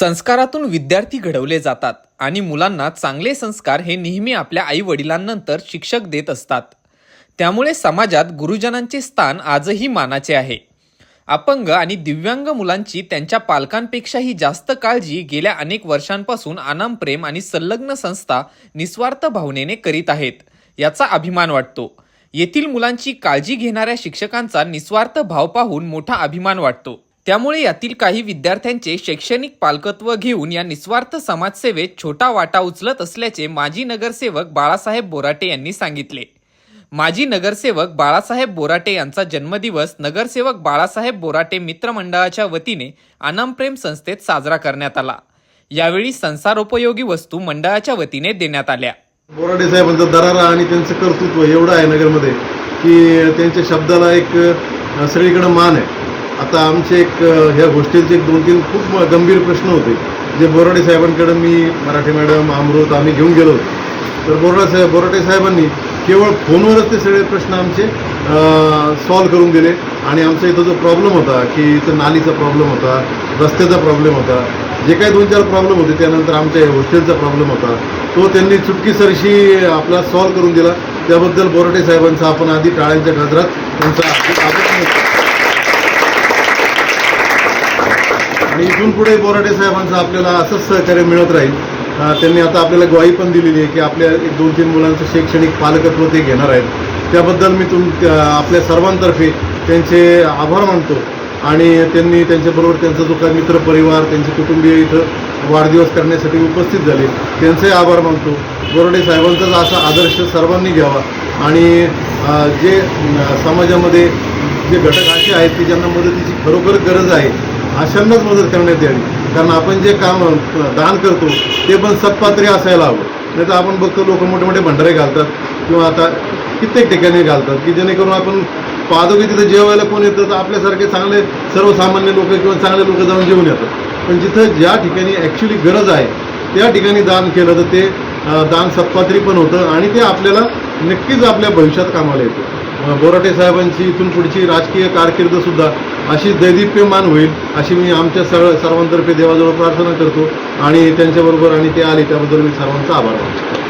संस्कारातून विद्यार्थी घडवले जातात आणि मुलांना चांगले संस्कार हे नेहमी आपल्या आई वडिलांनंतर शिक्षक देत असतात. त्यामुळे समाजात गुरुजनांचे स्थान आजही मानाचे आहे. अपंग आणि दिव्यांग मुलांची त्यांच्या पालकांपेक्षाही जास्त काळजी गेल्या अनेक वर्षांपासून अनाम प्रेम आणि संलग्न संस्था निस्वार्थ भावनेने करीत आहेत याचा अभिमान वाटतो. येथील मुलांची काळजी घेणाऱ्या शिक्षकांचा निस्वार्थ भाव पाहून मोठा अभिमान वाटतो. त्यामुळे यातील काही विद्यार्थ्यांचे शैक्षणिक पालकत्व घेऊन या निस्वार्थ समाजसेवेत छोटा वाटा उचलत असल्याचे माजी नगरसेवक बाळासाहेब बोराटे यांनी सांगितले. माजी नगरसेवक बाळासाहेब बोराटे यांचा जन्मदिवस नगरसेवक बाळासाहेब बोराटे मित्रमंडळाच्या वतीने अनामप्रेम संस्थेत साजरा करण्यात आला. यावेळी संसारोपयोगी वस्तू मंडळाच्या वतीने देण्यात आल्या. बोराटे साहेबांचा दरारा आणि त्यांचं कर्तृत्व एवढं आहे नगरमध्ये की त्यांच्या शब्दाला एक सगळीकडे मान आहे. आता आमचे एक ह्या गोष्टींचे एक दोन तीन खूप गंभीर प्रश्न होते. जे बोराडे साहेबांकडे मी मराठी मॅडम अमृत आम्ही घेऊन गेलो होतो. तर बोराडे साहेब बोराटे साहेबांनी केवळ फोनवरच ते सगळे प्रश्न आमचे सॉल्व्ह करून दिले. आणि आमचा इथं जो प्रॉब्लेम होता की इथं नालीचा प्रॉब्लेम होता रस्त्याचा प्रॉब्लेम होता जे काही दोन चार प्रॉब्लेम होते त्यानंतर आमच्या हॉस्टेलचा प्रॉब्लेम होता तो त्यांनी चुटकीसरशी आपला सॉल्व्ह करून दिला. त्याबद्दल बोराटे साहेबांचा आपण आधी टाळ्यांच्या गजरात त्यांचा खूप आदर मानतो. आणि इथून पुढे बोराडे साहेबांचं आपल्याला असंच सहकार्य मिळत राहील. त्यांनी आता आपल्याला ग्वाही पण दिलेली आहे की आपल्या एक दोन तीन मुलांचं शैक्षणिक पालकत्व ते घेणार आहेत. त्याबद्दल मी तुम आपल्या सर्वांतर्फे त्यांचे आभार मानतो आणि त्यांनी त्यांच्याबरोबर त्यांचा जो काही मित्रपरिवार त्यांचे कुटुंबीय इथं वाढदिवस करण्यासाठी उपस्थित झाले त्यांचे आभार मानतो. बोराडे साहेबांचाच असा आदर्श सर्वांनी घ्यावा आणि जे समाजामध्ये जे घटक असे आहेत की ज्यांना मदतीची खरोखर गरज आहे अशांनाच मदत करण्यात यावी. कारण आपण जे काम दान करतो ते पण सत्पात्री असायला हवं. नाही तर आपण बघतो लोक मोठे मोठे भंडारे घालतात किंवा आता कित्येक ठिकाणी घालतात की जेणेकरून आपण पाहतो की तिथं जेवायला कोण येतं तर आपल्यासारखे चांगले सर्वसामान्य लोक किंवा चांगले लोक जाऊन जेवून येतात. पण जिथं ज्या ठिकाणी ॲक्च्युली गरज आहे त्या ठिकाणी दान केलं तर ते दान सत्पात्री पण होतं आणि ते आपल्याला नक्कीच आपल्या भविष्यात कामाला येतो. बोराटे साहेबांची इथून पुढची राजकीय कारकीर्द सुद्धा अशी दैदिप्यमान होईल अशी मी आमच्या सर्व सर्वांतर्फे देवाजवळ प्रार्थना करतो. आणि त्यांच्याबरोबर आणि ते आले त्याबद्दल मी सर्वांचा आभार मानतो.